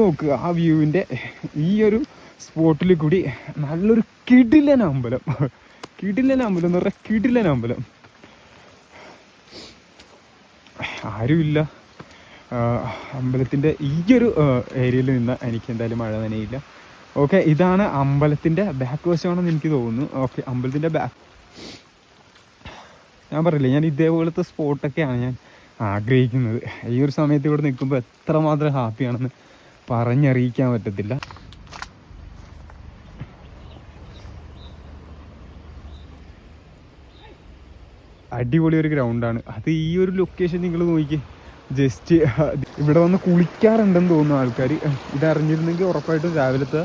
നോക്കുക ആ വ്യൂവിന്റെ ഈ ഒരു സ്പോട്ടിൽ കൂടി നല്ലൊരു കിടിലൻ അമ്പലം. കിടിലൻ അമ്പലം എന്ന് പറഞ്ഞാൽ കിടിലൻ അമ്പലം. ആരുമില്ല. അമ്പലത്തിന്റെ ഈ ഒരു ഏരിയയിൽ നിന്ന് എനിക്ക് എന്തായാലും മഴ നനയില്ല. ഓക്കെ ഇതാണ് അമ്പലത്തിന്റെ ബാക്ക് വശമാണെന്ന് എനിക്ക് തോന്നുന്നു. ഓക്കെ അമ്പലത്തിന്റെ ബാക്ക് ഞാൻ പറയില്ലേ ഞാൻ ഇതേപോലത്തെ സ്പോട്ടൊക്കെയാണ് ഞാൻ ആഗ്രഹിക്കുന്നത്. ഈ ഒരു സമയത്ത് ഇവിടെ നിൽക്കുമ്പോൾ എത്രമാത്രം ഹാപ്പിയാണെന്ന് പറഞ്ഞറിയിക്കാൻ പറ്റത്തില്ല. അടിപൊളി ഒരു ഗ്രൗണ്ടാണ് അത് ഈ ഒരു ലൊക്കേഷൻ നിങ്ങൾ നോക്കി ജസ്റ്റ് ഇവിടെ വന്ന് കുളിക്കാറുണ്ടെന്ന് തോന്നുന്നു ആൾക്കാർ ഇതറിഞ്ഞിരുന്നെങ്കിൽ ഉറപ്പായിട്ടും രാവിലത്തെ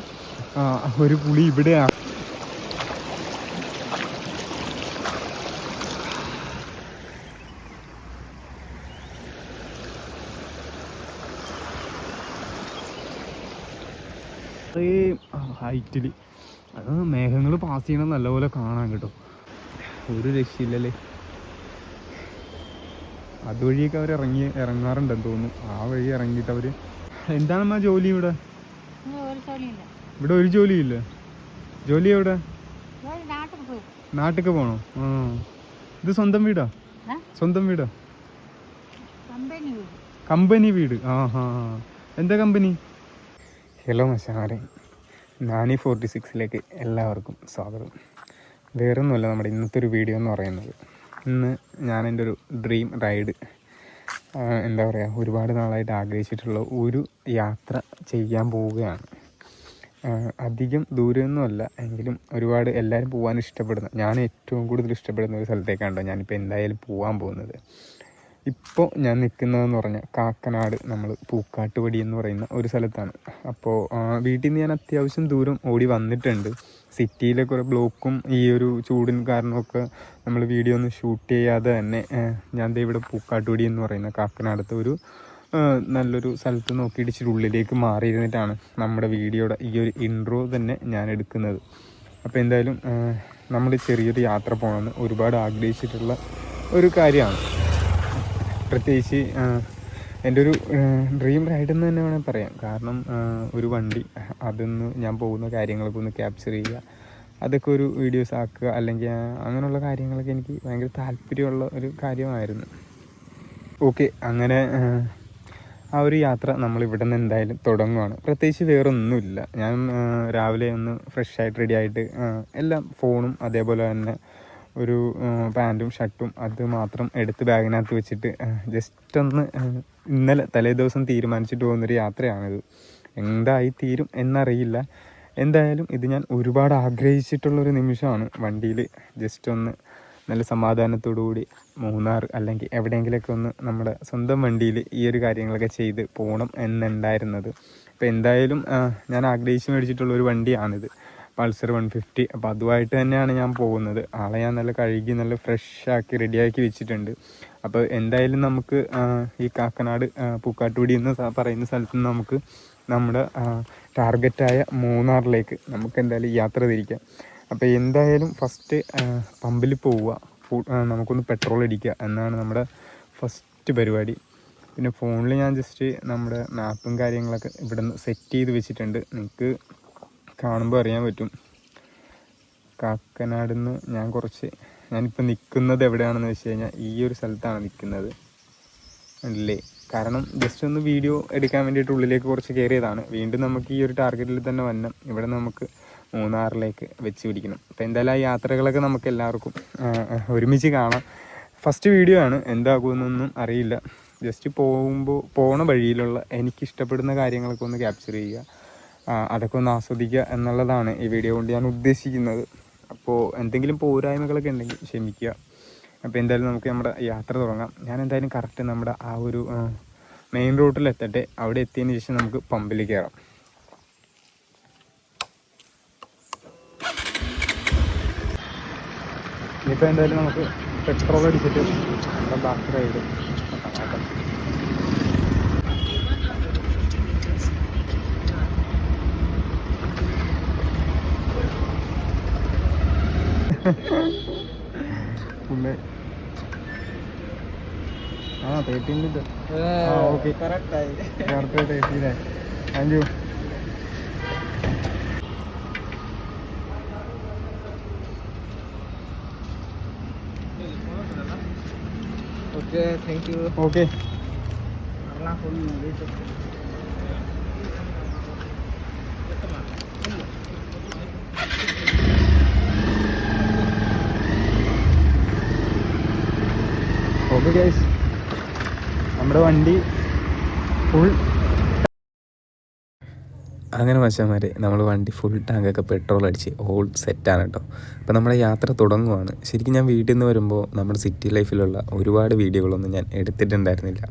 ഒരു കുളി ഇവിടെയാണ് അത്രയും ഹൈറ്റിൽ അത് മേഘങ്ങൾ പാസ് ചെയ്യണം നല്ലപോലെ കാണാൻ കേട്ടോ. ഒരു രക്ഷയില്ലല്ലേ. അതുവഴിയൊക്കെ അവർ ഇറങ്ങി ഇറങ്ങാറുണ്ടെന്ന് തോന്നുന്നു. ആ വഴി ഇറങ്ങിയിട്ട് അവർ എന്താണമ്മ ജോലി ഇവിടെ? ഇവിടെ ഒരു ജോലിയില്ല. ജോലി എവിടെ? നാട്ടിക്ക് പോണോ? ആ. ഇത് സ്വന്തം വീടാ? സ്വന്തം വീടാ? കമ്പനി വീട്. കമ്പനി വീട്. ആ ഹാ എന്താ കമ്പനി? ഹലോ മച്ചാരെ നാനി ഫോർട്ടി സിക്സിലേക്ക് എല്ലാവർക്കും സ്വാഗതം. വേറെ ഒന്നുമല്ല നമ്മുടെ ഇന്നത്തെ ഒരു വീഡിയോ എന്ന് പറയുന്നത്. ഇന്ന് ഞാൻ എന്റെ ഒരു ഡ്രീം റൈഡ് എന്താ പറയുക ഒരുപാട് നാളായിട്ട് ആഗ്രഹിച്ചിട്ടുള്ള ഒരു യാത്ര ചെയ്യാൻ പോവുകയാണ്. അധികം ദൂരമൊന്നുമല്ല എങ്കിലും ഒരുപാട് എല്ലാവരും പോകാൻ ഇഷ്ടപ്പെടുന്ന ഞാൻ ഏറ്റവും കൂടുതൽ ഇഷ്ടപ്പെടുന്ന ഒരു സ്ഥലത്തേക്കാണല്ലോ ഞാനിപ്പോൾ എന്തായാലും പോകാൻ പോകുന്നത്. ഇപ്പോൾ ഞാൻ നിൽക്കുന്നതെന്ന് പറഞ്ഞാൽ കാക്കനാട് നമ്മൾ പൂക്കാട്ടുപടി എന്ന് പറയുന്ന ഒരു സ്ഥലത്താണ്. അപ്പോൾ വീട്ടിൽ നിന്ന് ഞാൻ അത്യാവശ്യം ദൂരം ഓടി വന്നിട്ടുണ്ട്. സിറ്റിയിലെ കുറേ ബ്ലോക്കും ഈ ഒരു ചൂടിന് കാരണമൊക്കെ നമ്മൾ വീഡിയോ ഒന്നും ഷൂട്ട് ചെയ്യാതെ തന്നെ ഞാൻ ഇവിടെ പൂക്കാട്ടുപടി എന്ന് പറയുന്ന കാക്കനാടത്തെ ഒരു നല്ലൊരു സ്ഥലത്ത് നോക്കി ഇടിച്ചിട്ടുള്ളിലേക്ക് മാറിയിരുന്നിട്ടാണ് നമ്മുടെ വീഡിയോയുടെ ഈ ഒരു ഇൻട്രോ തന്നെ ഞാൻ എടുക്കുന്നത്. അപ്പോൾ എന്തായാലും നമ്മൾ ചെറിയൊരു യാത്ര പോകണമെന്ന് ഒരുപാട് ആഗ്രഹിച്ചിട്ടുള്ള ഒരു കാര്യമാണ്. പ്രത്യേകിച്ച് എന്റെ ഒരു ഡ്രീം റൈഡ് എന്ന് തന്നെ വേണമെങ്കിൽ പറയാം. കാരണം ഒരു വണ്ടി അതൊന്ന് ഞാൻ പോകുന്ന കാര്യങ്ങളൊക്കെ ഒന്ന് ക്യാപ്ചർ ചെയ്യുക അതൊക്കെ ഒരു വീഡിയോസ് ആക്കുക അല്ലെങ്കിൽ അങ്ങനെയുള്ള കാര്യങ്ങളൊക്കെ എനിക്ക് ഭയങ്കര താല്പര്യമുള്ള ഒരു കാര്യമായിരുന്നു. ഓക്കെ അങ്ങനെ ആ, ഒരു യാത്ര നമ്മൾ ഇവിടെ നിന്ന് എന്തായാലും തുടങ്ങുവാണ്. പ്രത്യേകിച്ച് വേറൊന്നുമില്ല. ഞാൻ രാവിലെ ഒന്ന് ഫ്രഷ് ആയിട്ട് റെഡി ആയിട്ട് എല്ലാം ഫോണും അതേപോലെ തന്നെ ഒരു പാന്റും ഷർട്ടും അത് മാത്രം എടുത്ത് ബാഗിനകത്ത് വെച്ചിട്ട് ജസ്റ്റ് ഒന്ന് ഇന്നലെ തലേ ദിവസം തീരുമാനിച്ചിട്ട് പോകുന്നൊരു യാത്രയാണിത്. എന്തായി തീരും എന്നറിയില്ല. എന്തായാലും ഇത് ഞാൻ ഒരുപാട് ആഗ്രഹിച്ചിട്ടുള്ളൊരു നിമിഷമാണ്. വണ്ടിയിൽ ജസ്റ്റ് ഒന്ന് നല്ല സമാധാനത്തോടു കൂടി മൂന്നാർ അല്ലെങ്കിൽ എവിടെയെങ്കിലുമൊക്കെ ഒന്ന് നമ്മുടെ സ്വന്തം വണ്ടിയിൽ ഈ ഒരു കാര്യങ്ങളൊക്കെ ചെയ്ത് പോകണം എന്നുണ്ടായിരുന്നത്. അപ്പോൾ എന്തായാലും ഞാൻ ആഗ്രഹിച്ച് മേടിച്ചിട്ടുള്ള ഒരു വണ്ടിയാണിത്. Pulsar one fifty. അപ്പോൾ അതുമായിട്ട് തന്നെയാണ് ഞാൻ പോകുന്നത്. ആളെ ഞാൻ നല്ല കഴുകി നല്ല ഫ്രഷ് ആക്കി റെഡിയാക്കി വെച്ചിട്ടുണ്ട്. അപ്പോൾ എന്തായാലും നമുക്ക് ഈ കാക്കനാട് പൂക്കാട്ടുപടി എന്ന് പറയുന്ന സ്ഥലത്ത് നിന്ന് നമുക്ക് നമ്മുടെ ടാർഗറ്റായ മൂന്നാറിലേക്ക് നമുക്ക് എന്തായാലും യാത്ര തിരിക്കാം. അപ്പോൾ എന്തായാലും ഫസ്റ്റ് പമ്പിൽ പോവുക. നമുക്കൊന്ന് പെട്രോൾ അടിക്കുക എന്നാണ് നമ്മുടെ ഫസ്റ്റ് പരിപാടി. പിന്നെ ഫോണിൽ ഞാൻ ജസ്റ്റ് നമ്മുടെ മാപ്പും കാര്യങ്ങളൊക്കെ ഇവിടെ നിന്ന് സെറ്റ് ചെയ്ത് വെച്ചിട്ടുണ്ട്. നിങ്ങൾക്ക് കാണുമ്പോൾ അറിയാൻ പറ്റും. കാക്കനാട് നിന്ന് ഞാൻ കുറച്ച് ഞാനിപ്പോൾ നിൽക്കുന്നത് എവിടെയാണെന്ന് വെച്ച് കഴിഞ്ഞാൽ ഈ ഒരു സ്ഥലത്താണ് നിൽക്കുന്നത് അല്ലേ? കാരണം ജസ്റ്റ് ഒന്ന് വീഡിയോ എടുക്കാൻ വേണ്ടിയിട്ട് ഉള്ളിലേക്ക് കുറച്ച് കയറിയതാണ് വീണ്ടും നമുക്ക് ഈ ഒരു ടാർഗറ്റിൽ തന്നെ വന്നം ഇവിടെ നമുക്ക് മൂന്നാറിലേക്ക് വെച്ച് പിടിക്കണം. അപ്പോൾ എന്തായാലും ആ യാത്രകളൊക്കെ നമുക്ക് എല്ലാവർക്കും ഒരുമിച്ച് കാണാം. ഫസ്റ്റ് വീഡിയോ ആണ്. എന്താകുമെന്നൊന്നും അറിയില്ല. ജസ്റ്റ് പോകുമ്പോൾ പോണ വഴിയിലുള്ള എനിക്കിഷ്ടപ്പെടുന്ന കാര്യങ്ങളൊക്കെ ഒന്ന് ക്യാപ്ചർ ചെയ്യുക. അതൊക്കെ ഒന്ന് ആസ്വദിക്കുക എന്നുള്ളതാണ് ഈ വീഡിയോ കൊണ്ട് ഞാൻ ഉദ്ദേശിക്കുന്നത്. അപ്പോൾ എന്തെങ്കിലും പോരായ്മകളൊക്കെ ഉണ്ടെങ്കിൽ ക്ഷമിക്കുക. അപ്പോൾ എന്തായാലും നമുക്ക് നമ്മുടെ യാത്ര തുടങ്ങാം. ഞാൻ എന്തായാലും കറക്റ്റ് നമ്മുടെ ആ ഒരു മെയിൻ റൂട്ടിൽ എത്തട്ടെ. അവിടെ എത്തിയതിന് ശേഷം നമുക്ക് പമ്പിൽ കയറാം ഇനിയിപ്പോൾ എന്തായാലും നമുക്ക് പെട്രോൾ അടിച്ചിട്ട് നമ്മുടെ ബാക്കി റൈഡ് പിന്നെ ആ തേർട്ടീന്റെ ആ okay. Correct തേർട്ടീനെ thank you okay thank you okay okay guys നമ്മുടെ വണ്ടി ഫുൾ അങ്ങനെ മച്ചാന്മാരെ നമ്മൾ വണ്ടി ഫുൾ ടാങ്കൊക്കെ പെട്രോൾ അടിച്ച് ഓൾ സെറ്റാണ് കേട്ടോ അപ്പോൾ നമ്മുടെ യാത്ര തുടങ്ങുവാണ്. ശരിക്കും ഞാൻ വീട്ടിൽ നിന്ന് വരുമ്പോൾ നമ്മുടെ സിറ്റി ലൈഫിലുള്ള ഒരുപാട് വീഡിയോകളൊന്നും ഞാൻ എടുത്തിട്ടുണ്ടായിരുന്നില്ല.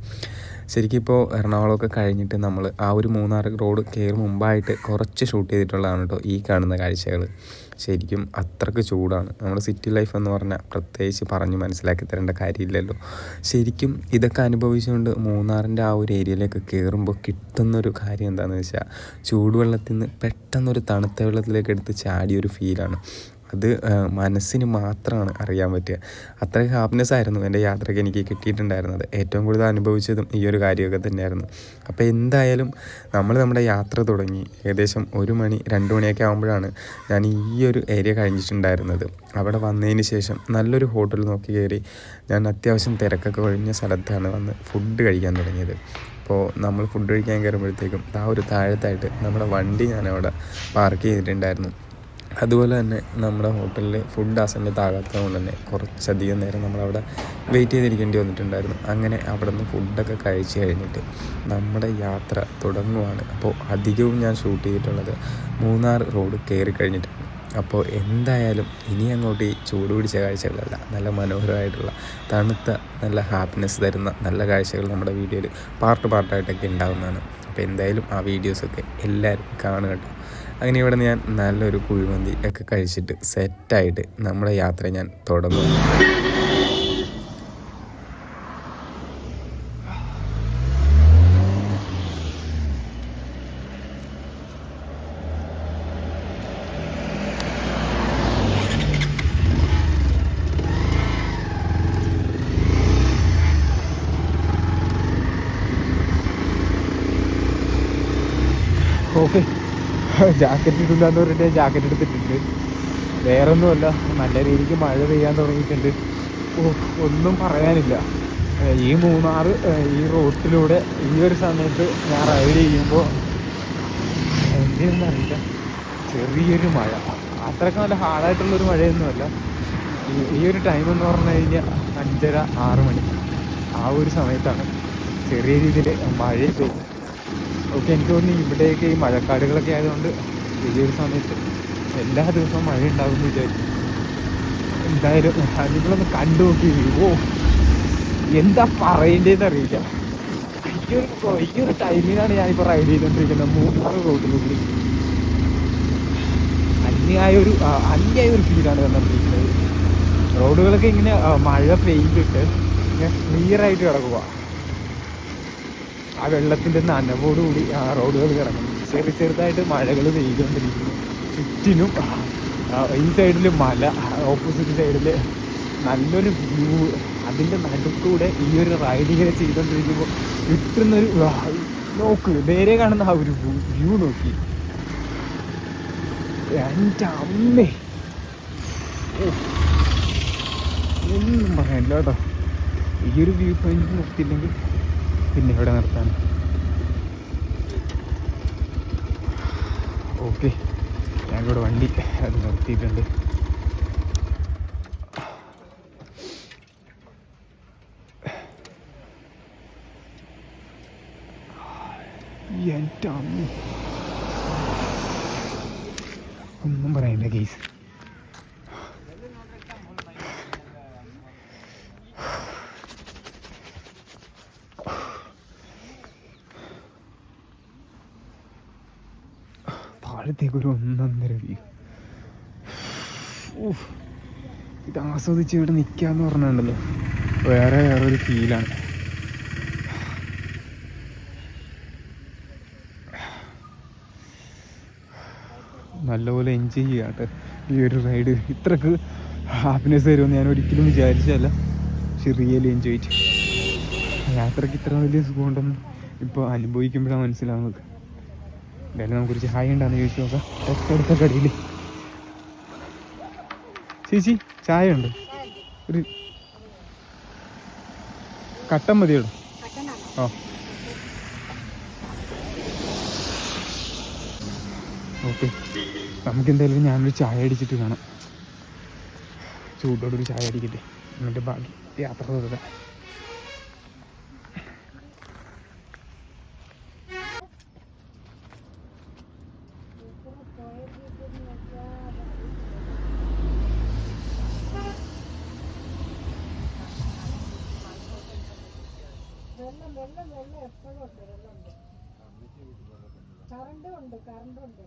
ശരിക്കും ഇപ്പോൾ എറണാകുളമൊക്കെ കഴിഞ്ഞിട്ട് നമ്മൾ ആ ഒരു മൂന്നാർ റോഡ് കയറി മുമ്പായിട്ട് കുറച്ച് ഷൂട്ട് ചെയ്തിട്ടുള്ളതാണ് കേട്ടോ ഈ കാണുന്ന കാഴ്ചകൾ. ശരിക്കും അത്രയ്ക്ക് ചൂടാണ്. നമ്മുടെ സിറ്റി ലൈഫ് എന്ന് പറഞ്ഞാൽ പ്രത്യേകിച്ച് പറഞ്ഞ് മനസ്സിലാക്കി തരേണ്ട കാര്യമില്ലല്ലോ. ശരിക്കും ഇതൊക്കെ അനുഭവിച്ചുകൊണ്ട് മൂന്നാറിന്റെ ആ ഒരു ഏരിയയിലേക്ക് കയറുമ്പോൾ കിട്ടുന്നൊരു കാര്യം എന്താണെന്ന് വെച്ചാൽ ചൂടുവെള്ളത്തിൽ നിന്ന് പെട്ടെന്നൊരു തണുത്ത വെള്ളത്തിലേക്ക് എടുത്ത് ചാടിയൊരു ഫീലാണ് അത് മനസ്സിന് മാത്രമാണ് അറിയാൻ പറ്റുക. അത്ര ഹാപ്പിനെസ് ആയിരുന്നു എന്റെ യാത്രയ്ക്ക് എനിക്ക് കിട്ടിയിട്ടുണ്ടായിരുന്നത്. ഏറ്റവും കൂടുതൽ അനുഭവിച്ചതും ഈ ഒരു കാര്യമൊക്കെ തന്നെയായിരുന്നു. അപ്പോൾ എന്തായാലും നമ്മൾ നമ്മുടെ യാത്ര തുടങ്ങി. ഏകദേശം ഒരു മണി രണ്ട് മണിയൊക്കെ ആകുമ്പോഴാണ് ഞാൻ ഈ ഒരു ഏരിയ കഴിഞ്ഞിട്ടുണ്ടായിരുന്നത്. അവിടെ വന്നതിന് ശേഷം നല്ലൊരു ഹോട്ടൽ നോക്കി കയറി ഞാൻ അത്യാവശ്യം തിരക്കൊക്കെ ഒഴിഞ്ഞ സ്ഥലത്താണ് വന്ന് ഫുഡ് കഴിക്കാൻ തുടങ്ങിയത്. അപ്പോൾ നമ്മൾ ഫുഡ് കഴിക്കാൻ കയറുമ്പോഴത്തേക്കും ആ ഒരു താഴത്തായിട്ട് നമ്മുടെ വണ്ടി ഞാൻ അവിടെ പാർക്ക് ചെയ്തിട്ടുണ്ടായിരുന്നു. അതുപോലെ തന്നെ നമ്മുടെ ഹോട്ടലിൽ ഫുഡ് ആ സമയത്ത് ആകാത്തത് കൊണ്ട് തന്നെ കുറച്ചധികം നേരം നമ്മളവിടെ വെയിറ്റ് ചെയ്തിരിക്കേണ്ടി വന്നിട്ടുണ്ടായിരുന്നു. അങ്ങനെ അവിടെ നിന്ന് ഫുഡൊക്കെ കഴിച്ച് കഴിഞ്ഞിട്ട് നമ്മുടെ യാത്ര തുടങ്ങുവാണ്. അപ്പോൾ അധികവും ഞാൻ ഷൂട്ട് ചെയ്തിട്ടുള്ളത് മൂന്നാർ റോഡ് കയറി കഴിഞ്ഞിട്ടാണ്. അപ്പോൾ എന്തായാലും ഇനി അങ്ങോട്ട് ഈ ചൂട് പിടിച്ച കാഴ്ചകളല്ല നല്ല മനോഹരമായിട്ടുള്ള തണുത്ത നല്ല ഹാപ്പിനെസ് തരുന്ന നല്ല കാഴ്ചകൾ നമ്മുടെ വീഡിയോയിൽ പാർട്ട് പാർട്ടായിട്ടൊക്കെ ഉണ്ടാകുന്നതാണ് അപ്പോൾ എന്തായാലും ആ വീഡിയോസൊക്കെ എല്ലാവരും കാണുക കേട്ടോ. അങ്ങനെ ഇവിടെ ഞാൻ നല്ലൊരു കുഴിമന്തി ഒക്കെ കഴിച്ചിട്ട് സെറ്റായിട്ട് നമ്മുടെ യാത്ര ഞാൻ തുടങ്ങും ഓക്കെ ജാക്കറ്റ് ഇടില്ല എന്ന് പറഞ്ഞിട്ട് ജാക്കറ്റ് എടുത്തിട്ടുണ്ട്. വേറെ ഒന്നുമല്ല നല്ല രീതിക്ക് മഴ പെയ്യാൻ തുടങ്ങിയിട്ടുണ്ട്. ഒന്നും പറയാനില്ല. ഈ മൂന്നാർ ഏഹ് ഈ റോട്ടിലൂടെ ഈ ഒരു സമയത്ത് ഞാൻ റൈഡ് ചെയ്യുമ്പോൾ എന്തിനെന്ന് അറിയില്ല ചെറിയൊരു മഴ. അത്രയ്ക്ക് നല്ല ഹാർഡായിട്ടുള്ളൊരു മഴയൊന്നുമല്ല. ഈ- ഒരു ടൈം എന്ന് പറഞ്ഞു കഴിഞ്ഞാൽ അഞ്ചര ആറ് മണി. ആ ഒരു സമയത്താണ് ചെറിയ രീതിയിൽ മഴ പെയ്യുന്നത് ഓക്കെ എനിക്ക് തോന്നുന്നു ഇവിടെയൊക്കെ ഈ മഴക്കാടുകളൊക്കെ ആയതുകൊണ്ട് ഈ ഒരു സമയത്ത് എല്ലാ ദിവസവും മഴ ഉണ്ടാകുമെന്ന് വിചാരിച്ചു എന്തായാലും നിങ്ങളൊന്ന് കണ്ടു നോക്കി ഓ എന്താ പറയേണ്ടതെന്ന് അറിയില്ല. ഈ ഒരു ടൈമിനാണ് ഞാനിപ്പോൾ റൈഡ് ചെയ്തുകൊണ്ടിരിക്കുന്നത് മൂന്നാറ് റോഡിലൂടെ അന്യായ ഒരു അന്യായ ഒരു ഫീലാണ് വന്നുകൊണ്ടിരിക്കുന്നത് റോഡുകളൊക്കെ ഇങ്ങനെ മഴ പെയ്തിട്ട് ഇങ്ങനെ ക്ലിയർ ആയിട്ട് കിടക്കുക ആ വെള്ളത്തിന്റെ നനവോടുകൂടി ആ റോഡുകൾ കിടക്കുന്നു ചെറു ചെറുതായിട്ട് മഴകൾ പെയ്തുകൊണ്ടിരിക്കുന്നു. ചുറ്റിനും ഈ സൈഡിൽ മല ഓപ്പോസിറ്റ് സൈഡിൽ നല്ലൊരു വ്യൂ അതിന്റെ നടുക്കൂടെ ഈ ഒരു റൈഡ് ചെയ്തുകൊണ്ടിരിക്കുമ്പോൾ കിട്ടുന്നൊരു നോക്ക് നേരെ കാണുന്ന ആ ഒരു വ്യൂ നോക്കി. എന്റെ അമ്മേ. ഒന്നും പറയാനില്ല കേട്ടോ. ഈ ഒരു വ്യൂ പോയിന്റ് നിർത്തിയില്ലെങ്കിൽ പിന്നെ ഇവിടെ നിർത്താൻ. ഓക്കെ. ഞങ്ങളിവിടെ വണ്ടി അത് നിർത്തിയിട്ടുണ്ട്. എന്റെ അമ്മ. ഒന്നും പറയില്ല കേസ് താഴത്തേക്ക് ഒരു ഒന്നൊന്നര വ്യൂ. ഇത് ആസ്വദിച്ച് ഇവിടെ നിൽക്കാന്ന് പറഞ്ഞുണ്ടല്ലോ വേറെ വേറെ ഒരു ഫീലാണ് നല്ലപോലെ എൻജോയ് ചെയ്യാട്ടെ ഈ ഒരു റൈഡ് ഇത്രക്ക് ഹാപ്പിനെസ് തരുമെന്ന് ഞാൻ ഒരിക്കലും വിചാരിച്ചല്ല പക്ഷെ റിയലി എൻജോയ് യാത്രയ്ക്ക് ഇത്ര വലിയ സുഖമുണ്ടെന്ന് ഇപ്പോൾ അനുഭവിക്കുമ്പോഴാണ് മനസ്സിലാവുന്നത്. എന്തായാലും നമുക്ക് കുറച്ച് ഹായ് ഉണ്ടാന്ന് ചോദിച്ചു നോക്കാം. തൊട്ടടുത്ത കടയിൽ ചേച്ചി ചായ ഉണ്ട് ഒരു കട്ടൻ മതിയോ ഓ ഓക്കെ. നമുക്ക് എന്തായാലും ഞാനൊരു ചായ അടിച്ചിട്ട് കാണാം. ചൂടോടൊരു ചായ അടിക്കട്ടെ. എന്നിട്ട് ബാക്കി യാത്ര തുടരാം. കറണ്ടും ഉണ്ട് കറണ്ടും ഉണ്ട്.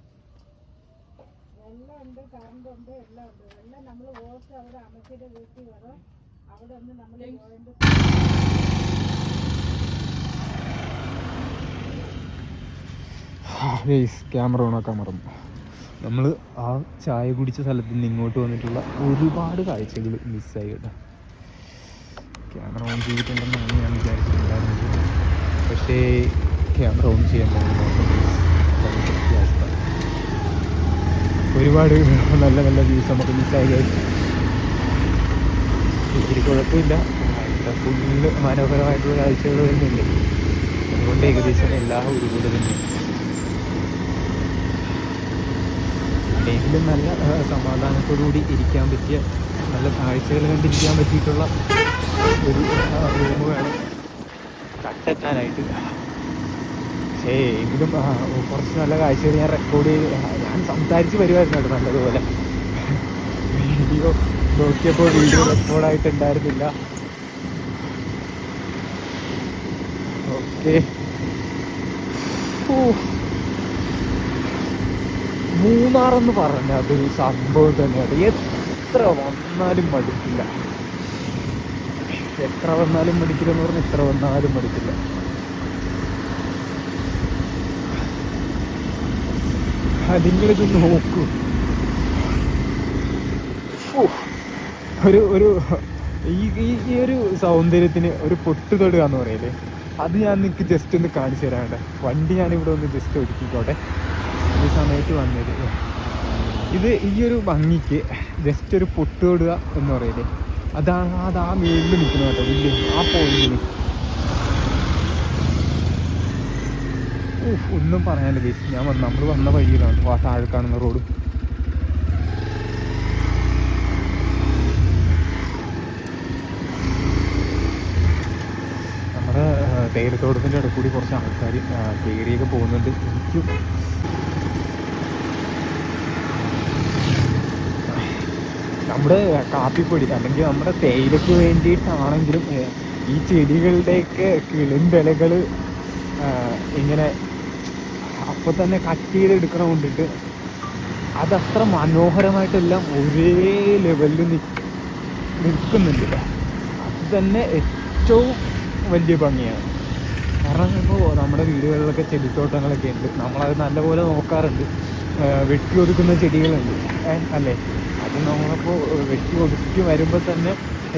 വെള്ളം ഉണ്ട് കറണ്ടും ഉണ്ട് എല്ലാം ഉണ്ട്. വെള്ളം നമ്മൾ ഓർത്ത് അവിടെ അമ്മച്ചിയുടെ വീട്ടിൽ വരും അവിടെ ഒന്ന് നമ്മൾ പോയിന്റ് ക്യാമറ ഓണാക്കാൻ മറന്നു നമ്മൾ ആ ചായ കുടിച്ച സ്ഥലത്ത് നിന്ന് ഇങ്ങോട്ട് വന്നിട്ടുള്ള ഒരുപാട് കാഴ്ചകൾ മിസ്സായി കേട്ടോ. ക്യാമറ ഓൺ ചെയ്തിട്ടുണ്ടെന്നാണ് ഞാൻ വിചാരിച്ചിട്ടുണ്ടായിരുന്നത്. പക്ഷേ ക്യാമറ ഓൺ ചെയ്യാൻ ഒരുപാട് നല്ല നല്ല വ്യൂസ് നമുക്ക് മിസ്സായി ഇത്തിരി കുഴപ്പമില്ല. ഫുള്ള് മനോഹരമായിട്ടുള്ള കാഴ്ചകൾ തന്നെയുണ്ട് അതുകൊണ്ട് ഏകദേശം എല്ലാ ഒരുപോലെ എങ്കിലും നല്ല സമാധാനത്തോടുകൂടി ഇരിക്കാൻ പറ്റിയ നല്ല കാഴ്ചകൾ കണ്ടിരിക്കാൻ പറ്റിയിട്ടുള്ള ഒരു റൂം വേണം. കണ്ടെത്താനായിട്ട് പക്ഷേ എങ്കിലും കുറച്ച് നല്ല കാഴ്ചകൾ ഞാൻ റെക്കോർഡ് ചെയ്ത് ഞാൻ സംസാരിച്ച് വരുമായിരുന്നു കേട്ടോ നല്ലതുപോലെ. വീഡിയോ നോക്കിയപ്പോൾ വീഡിയോ റെക്കോർഡായിട്ടുണ്ടായിരുന്നില്ല ഓക്കെ. ഓ മൂന്നാർ എന്ന് പറഞ്ഞ അതൊരു സംഭവം തന്നെയാണ് എത്ര വന്നാലും മടുക്കില്ല. എത്ര വന്നാലും മടിക്കില്ല എന്ന് പറഞ്ഞാൽ എത്ര വന്നാലും മടുക്കില്ല. നിങ്ങളിത് നോക്കൂ. ഒരു ഒരു ഈ ഈ- ഒരു സൗന്ദര്യത്തിന് ഒരു പൊട്ട് തൊടുക എന്ന് പറയല്ലേ? അത് ഞാൻ നിങ്ങൾക്ക് ജസ്റ്റ് ഒന്ന് കാണിച്ചു തരാണ്ട് വണ്ടി ഞാനിവിടെ ഒന്ന് ജസ്റ്റ് ഒതുക്കിക്കോട്ടെ. ഈ സമയത്ത് വന്നത് ഇത് ഈ ഒരു ഭംഗിക്ക് ജസ്റ്റ് ഒരു പൊട്ട് തൊടുക എന്ന് പറയല്ലേ? അതാണ് അത് ആ മേളിൽ നിൽക്കുന്ന കേട്ടോ വലിയ ആ പോയിന്റിന് ഒന്നും പറയാനില്ല ചേച്ചി ഞാൻ നമ്മൾ വന്ന വഴിയിലാണ്. ആ താഴെ കാണുന്ന റോഡ്. നമ്മുടെ തേയിലത്തോട്ടത്തിന്റെ കൂടി കുറച്ച് ആൾക്കാർ കയറിയൊക്കെ പോകുന്നുണ്ട്. എനിക്കും നമ്മുടെ കാപ്പിപ്പൊടി അല്ലെങ്കിൽ നമ്മുടെ തേയിലയ്ക്ക് വേണ്ടിയിട്ടാണെങ്കിലും ഈ ചെടികളുടെയൊക്കെ കിളിന്തലകൾ ഇങ്ങനെ അപ്പോൾ തന്നെ കട്ട് ചെയ്തെടുക്കണ കൊണ്ടിട്ട് അതത്ര മനോഹരമായിട്ടെല്ലാം ഒരേ ലെവലിൽ നിൽക്കുന്നുണ്ട്. അത് തന്നെ ഏറ്റവും വലിയ ഭംഗിയാണ്. കാരണം ഇപ്പോൾ നമ്മുടെ വീടുകളിലൊക്കെ ചെടിത്തോട്ടങ്ങളൊക്കെ ഉണ്ട്. നമ്മളത് നല്ലപോലെ നോക്കാറുണ്ട്. വെട്ടി ഒതുക്കുന്ന ചെടികളുണ്ട്. അല്ലേ? അത് നമ്മളിപ്പോൾ വെട്ടി ഒതുക്കി വരുമ്പോൾ തന്നെ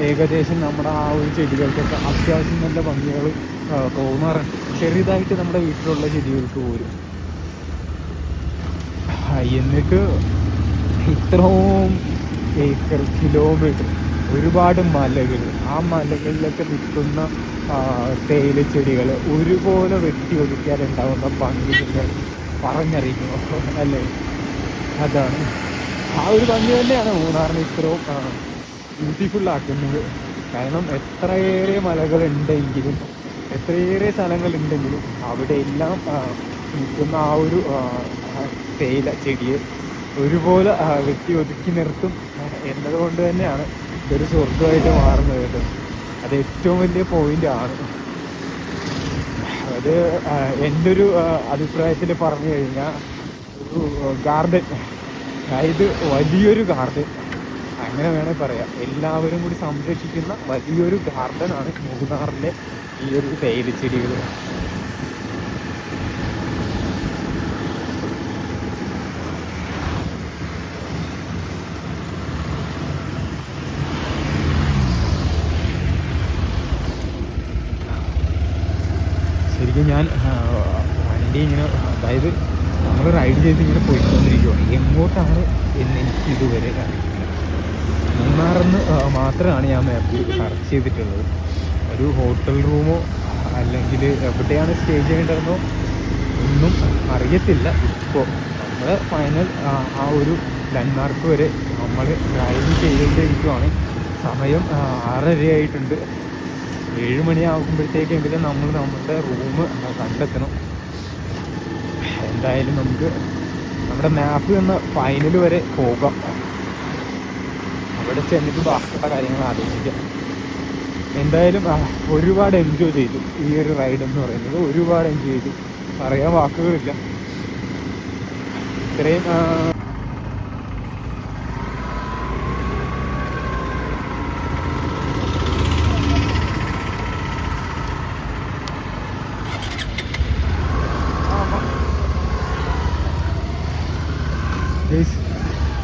ഏകദേശം നമ്മുടെ ആ ഒരു ചെടികൾക്കൊക്കെ അത്യാവശ്യം നല്ല ഭംഗികൾ തോന്നാറുണ്ട്. ചെറുതായിട്ട് നമ്മുടെ വീട്ടിലുള്ള ചെടികൾക്ക് പോലും. എന്നിട്ട് ഇത്രയും ഏക്കർ കിലോമീറ്റർ ഒരുപാട് മലകൾ ആ മലകളിലൊക്കെ നിൽക്കുന്ന തേയില ചെടികൾ ഒരുപോലെ വെട്ടി ഒതുക്കാറുണ്ടാവുന്ന ഭംഗി പിന്നെ പറഞ്ഞറിയിക്കുമോ അല്ലേ? അതാണ്. ആ ഒരു ഭംഗി തന്നെയാണ് മൂന്നാറിനെ ഇത്രയും ബ്യൂട്ടിഫുൾ ആക്കുന്നത്. കാരണം എത്രയേറെ മലകൾ ഉണ്ടെങ്കിലും എത്രയേറെ സ്ഥലങ്ങളുണ്ടെങ്കിലും അവിടെ എല്ലാം നിൽക്കുന്ന ആ ഒരു തേയില ചെടിയെ ഒരുപോലെ വെട്ടി ഒതുക്കി നിർത്തും. എന്നതുകൊണ്ട് തന്നെയാണ് ഇതൊരു സ്വർഗമായിട്ട് മാറുന്നത് കേട്ടോ. അത് ഏറ്റവും വലിയ പോയിന്റ് ആണ്. അത് എന്റെ ഒരു അഭിപ്രായത്തിൽ പറഞ്ഞു കഴിഞ്ഞാൽ ഒരു ഗാർഡൻ അതായത് വലിയൊരു ഗാർഡൻ അങ്ങനെ വേണേൽ പറയാം. എല്ലാവരും കൂടി സംരക്ഷിക്കുന്ന വലിയൊരു ഗാർഡനാണ് മൂന്നാറിലെ ഈ ഒരു തേയിലച്ചെടികൾ വണ്ടി ഇങ്ങനെ അതായത് നമ്മൾ റൈഡ് ചെയ്ത് ഇങ്ങനെ പോയിക്കൊണ്ടിരിക്കുകയാണ് എങ്ങോട്ടാണ് എന്ന് എനിക്ക് ഇതുവരെ അറിയില്ല. മൂന്നാറിന്ന് മാത്രമാണ് ഞാൻ മാപ്പിൽ സെർച്ച് ചെയ്തിട്ടുള്ളത്. ഒരു ഹോട്ടൽ റൂമോ അല്ലെങ്കിൽ എവിടെയാണ് സ്റ്റേ ചെയ്യേണ്ടതെന്നോ ഒന്നും അറിയത്തില്ല. ഇപ്പോൾ നമ്മൾ ഫൈനൽ ആ ഒരു ലാൻഡ്മാർക്ക് വരെ നമ്മൾ ഡ്രൈവ് ചെയ്തുകൊണ്ടിരിക്കുവാണ്. സമയം ആറര ആയിട്ടുണ്ട് ഏഴ് മണിയാകുമ്പോഴത്തേക്കെങ്കിലും നമ്മൾ നമ്മുടെ റൂം കണ്ടെത്തണം. എന്തായാലും നമുക്ക് നമ്മുടെ മാപ്പ് നിന്ന് ഫൈനൽ വരെ പോകാം. അവിടെ ചെന്നിട്ട് ബാക്കിയുള്ള കാര്യങ്ങൾ ആലോചിക്കാം. എന്തായാലും ഒരുപാട് എൻജോയ് ചെയ്തു ഈ ഒരു റൈഡ് എന്ന് പറയുന്നത്. ഒരുപാട് എൻജോയ് ചെയ്തു. പറയാൻ വാക്കുകളില്ല. ഇത്രയും ആ,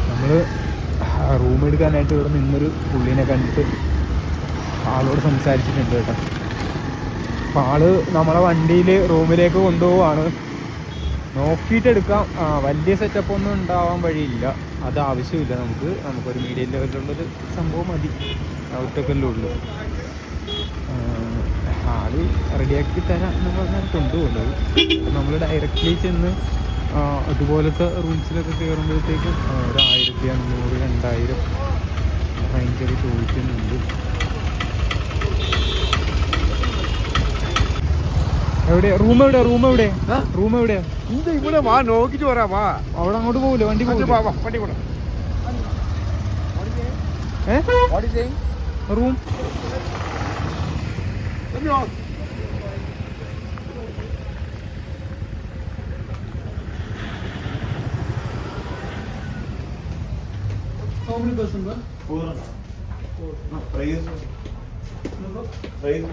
നമ്മൾ എടുക്കാനായിട്ട് ഇവിടെ നിന്നൊരു പുള്ളിനെ കണ്ടിട്ട് ആളോട് സംസാരിച്ചിട്ടുണ്ട് കേട്ടോ. അപ്പം ആൾ നമ്മളെ വണ്ടിയിൽ റൂമിലേക്ക് കൊണ്ടുപോവാണ്. നോക്കിയിട്ട് എടുക്കാം ആ വലിയ സെറ്റപ്പ് ഒന്നും ഉണ്ടാവാൻ വഴിയില്ല. അത് ആവശ്യമില്ല നമുക്ക്. നമുക്കൊരു മീഡിയം ലെവലിലുള്ളൊരു സംഭവം മതി. ഔട്ടൊക്കെയല്ലേ ഉള്ളു ആൾ റെഡിയാക്കി തരാം എന്ന് പറഞ്ഞാൽ കൊണ്ടുപോകുന്നത്. നമ്മൾ ഡയറക്റ്റ്ലി ചെന്ന് അതുപോലത്തെ റൂംസിലൊക്കെ കയറുമ്പോഴത്തേക്കും ഒരായിരത്തി അഞ്ഞൂറ് രണ്ടായിരം ഭയങ്കര ചോദിക്കുന്നുണ്ട്. എവിടെ? റൂം എവിടെ? റൂം എവിടെ? റൂം എവിടെയാ ഇത് ഇവിടെ വാ നോക്കിട്ട് വരാ വാ. അവിടെ അങ്ങോട്ട് പോവില്ല? വണ്ടി വണ്ടി കൂടെ. Room. How many bus? Four price price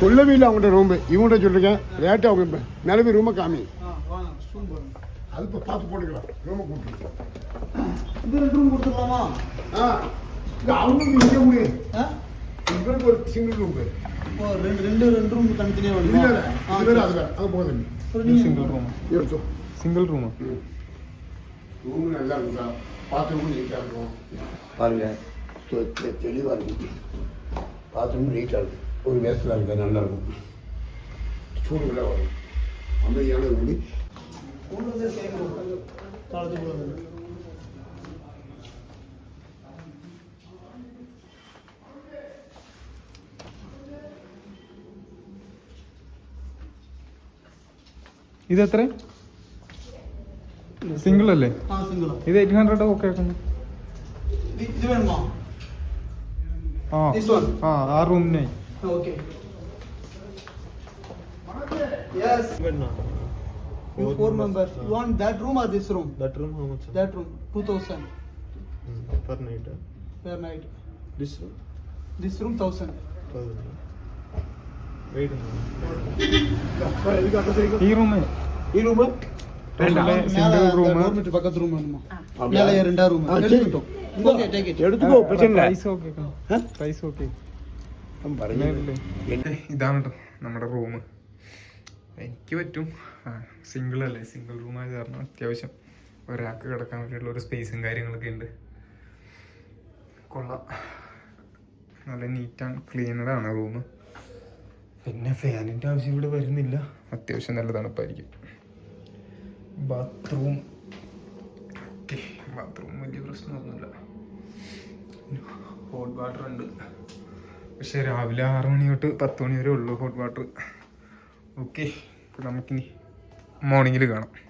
சொல்லவே இல்லை அவங்கள்ட்ட ரூம் இவங்கள்ட்ட சொல்லிருக்கேன். ரேட்டு அவங்க நிலவி ரூமை காமி. அது இப்போ பார்த்து போட்டுக்கலாம். ரூமை கொடுத்துருக்கோம் இது ரெண்டு ரூம் கொடுத்துக்கலாமா? ஆ அவங்களுக்கு இங்கே முடியாது ஆ? ஒரு சிங்கிள் ரூம் ரெண்டு ரெண்டு ரெண்டு ரூம் தனித்தனியாக வேணும்? அது வேறு அது வேறு. அது போதும். சிங்கிள் ரூம் எடுத்தோம் சிங்கிள் ரூமா ரூம் நல்லா இருக்குங்களா பாத்ரூமும் நீட்டாக இருக்கும் பாருங்க தெ- தெ- தெளிவாக இருக்கும் பாத்ரூம் நீட்டாக இருக்கும் ஒரு வேஸ்டலாக இருக்கா நல்லா இருக்கும் சூடுகளாக வரும் அமைதியான வீடு உள்ளதே same room. தாழத்துக்குள்ள வந்து. ഇത് എത്ര സിംഗിൾ അല്ലേ ആ സിംഗിൾ ഇത് എയ്റ്റ് ഹൺഡ്രഡ് ഒക്കെ ഇത് വേണോ ആ ആ ആ റൂമിനായി ഓക്കെ യെസ് വേണോ You four members. You want that room or this room? That room, how much? That room, 2000. Mm, per night. Eh? Per night. This room? This room, 1000. 1000. Wait a minute. ഈ room ഈ room ഇതാണ് നമ്മുടെ room എനിക്ക് പറ്റും. Single അല്ലേ? Single room ആയത് കാരണം അത്യാവശ്യം ഒരാൾക്ക് കിടക്കാൻ വേണ്ടിയുള്ള ഒരു സ്പേസും കാര്യങ്ങളൊക്കെ ഉണ്ട്. കൊള്ളാം. നല്ല നീറ്റ് ആൻഡ് ക്ലീനഡാണ് റൂം പിന്നെ ഫാനിന്റെ ആവശ്യം ഇവിടെ വരുന്നില്ല. അത്യാവശ്യം നല്ല തണുപ്പായിരിക്കും ബാത്റൂം. ഓക്കെ ബാത്റൂം വലിയ പ്രശ്നമൊന്നുമില്ല. ഹോട്ട് വാട്ടർ ഉണ്ട്. പക്ഷെ രാവിലെ ആറ് മണി തൊട്ട് പത്ത് മണി വരെ ഉള്ളൂ ഹോട്ട് വാട്ടർ ഓക്കെ നമുക്കിനി മോർണിംഗിൽ കാണാം.